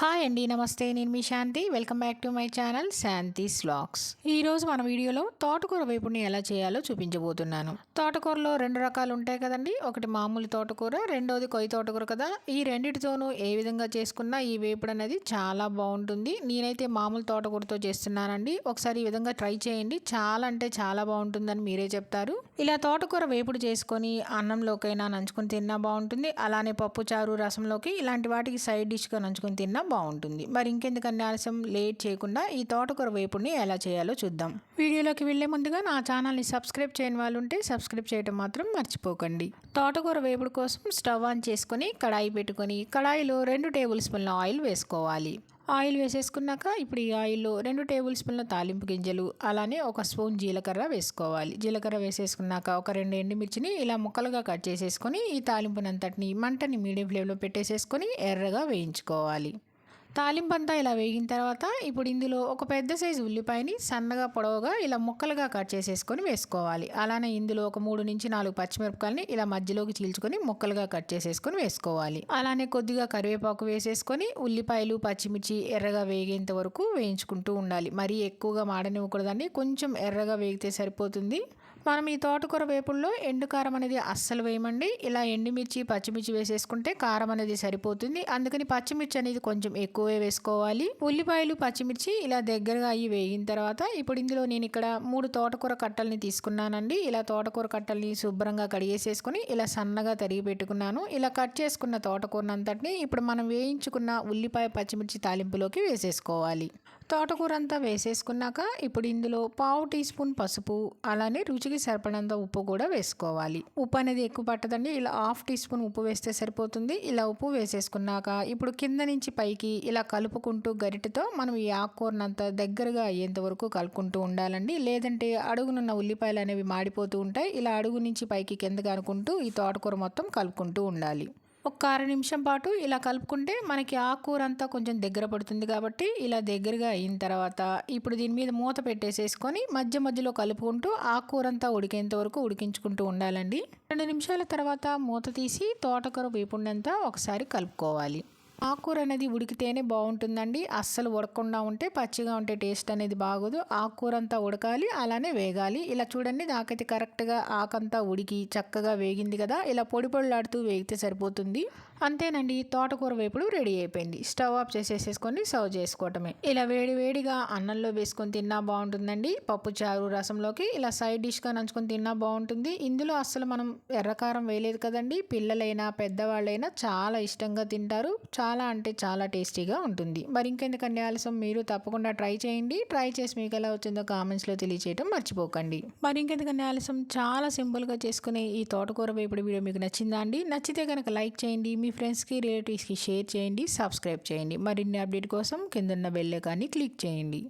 Hi అండి నమస్తే నేను మీ Shanti. Welcome back to my channel Shanti vlogs ఈరోజు మన వీడియోలో తోటకూర వేపుని ఎలా చేయాలో చూపించబోతున్నాను. తోటకూరలో రెండు రకాలు ఉంటాయి కదండి. ఒకటి మామూలు తోటకూర రెండోది కొయ్య తోటకూర కదా. ఈ రెండిటితోనూ ఏ విధంగా చేసుకున్నా ఈ వేపుడు అనేది చాలా బాగుంటుంది. నేనైతే మామూలు తోటకూరతో చేస్తున్నానండి. ఒకసారి ఈ విధంగా ట్రై చేయండి. చాలా అంటే చాలా బాగుంటుందని మీరే చెప్తారు. ఇలా తోటకూర వేపుడు చేసుకొని అన్నంలోకైనా నంచుకొని తిన్నా బాగుంటుంది. అలానే పప్పు చారు రసంలోకి ఇలాంటి వాటికి సైడ్ డిష్గా నంచుకొని తిన్నా బాగుంటుంది. మరి ఇంకెందుకన్నా ఆలస్యం? లేట్ చేయకుండా ఈ తోటకూర వేపుడిని ఎలా చేయాలో చూద్దాం. వీడియోలోకి వెళ్ళే ముందుగా నా ఛానల్ని సబ్స్క్రైబ్ చేయని వాళ్ళు ఉంటే సబ్స్క్రైబ్ చేయడం మాత్రం మర్చిపోకండి. తోటకూర వేపుడు కోసం స్టవ్ ఆన్ చేసుకొని కడాయి పెట్టుకొని కడాయిలో రెండు టేబుల్ స్పూన్ల ఆయిల్ వేసుకోవాలి. ఆయిల్ వేసేసుకున్నాక ఇప్పుడు ఈ ఆయిల్లో రెండు టేబుల్ స్పూన్ల తాలింపు గింజలు అలానే ఒక స్పూన్ జీలకర్ర వేసుకోవాలి. జీలకర్ర వేసేసుకున్నాక ఒక రెండు ఎండుమిర్చిని ఇలా ముక్కలుగా కట్ చేసేసుకొని ఈ తాలింపునంతటిని మంటని మీడియం ఫ్లేమ్లో పెట్టేసేసుకొని ఎర్రగా వేయించుకోవాలి. తాలింపంతా ఇలా వేగిన తర్వాత ఇప్పుడు ఇందులో ఒక పెద్ద సైజు ఉల్లిపాయని సన్నగా పొడవుగా ఇలా ముక్కలుగా కట్ చేసేసుకొని వేసుకోవాలి. అలానే ఇందులో ఒక మూడు నుంచి నాలుగు పచ్చిమిరపకాయలని ఇలా మధ్యలోకి చీల్చుకొని ముక్కలుగా కట్ చేసేసుకొని వేసుకోవాలి. అలానే కొద్దిగా కరివేపాకు వేసేసుకొని ఉల్లిపాయలు పచ్చిమిర్చి ఎర్రగా వేగేంత వరకు వేయించుకుంటూ ఉండాలి. మరీ ఎక్కువగా మాడనివ్వకూడదండి. కొంచెం ఎర్రగా వేగితే సరిపోతుంది. మనం ఈ తోటకూర వేపుల్లో ఎండు కారం అనేది అస్సలు వేయమండి. ఇలా ఎండుమిర్చి పచ్చిమిర్చి వేసేసుకుంటే కారం అనేది సరిపోతుంది. అందుకని పచ్చిమిర్చి అనేది కొంచెం ఎక్కువే వేసుకోవాలి. ఉల్లిపాయలు పచ్చిమిర్చి ఇలా దగ్గరగా అయ్యి వేగిన తర్వాత ఇప్పుడు ఇందులో నేను ఇక్కడ మూడు తోటకూర కట్టల్ని తీసుకున్నానండి. ఇలా తోటకూర కట్టల్ని శుభ్రంగా కడిగేసేసుకుని ఇలా సన్నగా తరిగి పెట్టుకున్నాను. ఇలా కట్ చేసుకున్న తోటకూరనంతటిని ఇప్పుడు మనం వేయించుకున్న ఉల్లిపాయ పచ్చిమిర్చి తాలింపులోకి వేసేసుకోవాలి. తోటకూర అంతా వేసేసుకున్నాక ఇప్పుడు ఇందులో పావు టీ స్పూన్ పసుపు అలానే రుచికి సరిపడంత ఉప్పు కూడా వేసుకోవాలి. ఉప్పు అనేది ఎక్కువ పట్టదండి. ఇలా హాఫ్ టీ స్పూన్ ఉప్పు వేస్తే సరిపోతుంది. ఇలా ఉప్పు వేసేసుకున్నాక ఇప్పుడు కింద నుంచి పైకి ఇలా కలుపుకుంటూ గరిటతో మనం ఈ ఆకుకూరనంత దగ్గరగా అయ్యేంత వరకు కలుపుకుంటూ ఉండాలండి. లేదంటే అడుగునున్న ఉల్లిపాయలు అనేవి మాడిపోతూ ఉంటాయి. ఇలా అడుగు నుంచి పైకి కిందగా అనుకుంటూ ఈ తోటకూర మొత్తం కలుపుకుంటూ ఉండాలి. ఒక అర నిమిషం పాటు ఇలా కలుపుకుంటే మనకి ఆకుకూర అంతా కొంచెం దగ్గర పడుతుంది కాబట్టి ఇలా దగ్గరగా అయిన తర్వాత ఇప్పుడు దీని మీద మూత పెట్టేసేసుకొని మధ్య మధ్యలో కలుపుకుంటూ ఆకుకూర అంతా ఉడికేంత వరకు ఉడికించుకుంటూ ఉండాలండి. రెండు నిమిషాల తర్వాత మూత తీసి తోటకూర వేపుండంతా ఒకసారి కలుపుకోవాలి. ఆకుకూర అనేది ఉడికితేనే బాగుంటుందండి. అస్సలు ఉడకకుండా ఉంటే పచ్చిగా ఉంటే టేస్ట్ అనేది బాగోదు. ఆకుకూర అంతా ఉడకాలి అలానే వేగాలి. ఇలా చూడండి నాకైతే కరెక్ట్గా ఆకంతా ఉడికి చక్కగా వేగింది కదా. ఇలా పొడి పొడిలాడుతూ వేగితే సరిపోతుంది. అంతేనండి తోటకూర వేపుడు రెడీ అయిపోయింది. స్టవ్ ఆఫ్ చేసేసేసుకొని సర్వ్ చేసుకోవటమే. ఇలా వేడి వేడిగా అన్నంలో వేసుకొని తిన్నా బాగుంటుందండి. పప్పు చారు రసంలోకి ఇలా సైడ్ డిష్గా నంచుకొని తిన్నా బాగుంటుంది. ఇందులో అస్సలు మనం ఎర్రకారం వేయలేదు కదండి. పిల్లలైనా పెద్దవాళ్ళైనా చాలా ఇష్టంగా తింటారు. చాలా అంటే చాలా టేస్టీగా ఉంటుంది. మరి ఇంకెందుకండి ఆలస్యం? మీరు తప్పకుండా ట్రై చేయండి. ట్రై చేసి మీకు ఎలా వచ్చిందో కామెంట్స్లో తెలియచేయడం మర్చిపోకండి. మరి ఇంకెందుకండి ఆలస్యం? చాలా సింపుల్గా చేసుకునే ఈ తోటకూర వేపుడు వీడియో మీకు నచ్చిందా అండి? నచ్చితే కనుక లైక్ చేయండి. మీ ఫ్రెండ్స్కి రిలేటివ్స్కి షేర్ చేయండి. సబ్స్క్రైబ్ చేయండి. మరిన్ని అప్డేట్ కోసం కిందన్న బెల్ కానీ క్లిక్ చేయండి.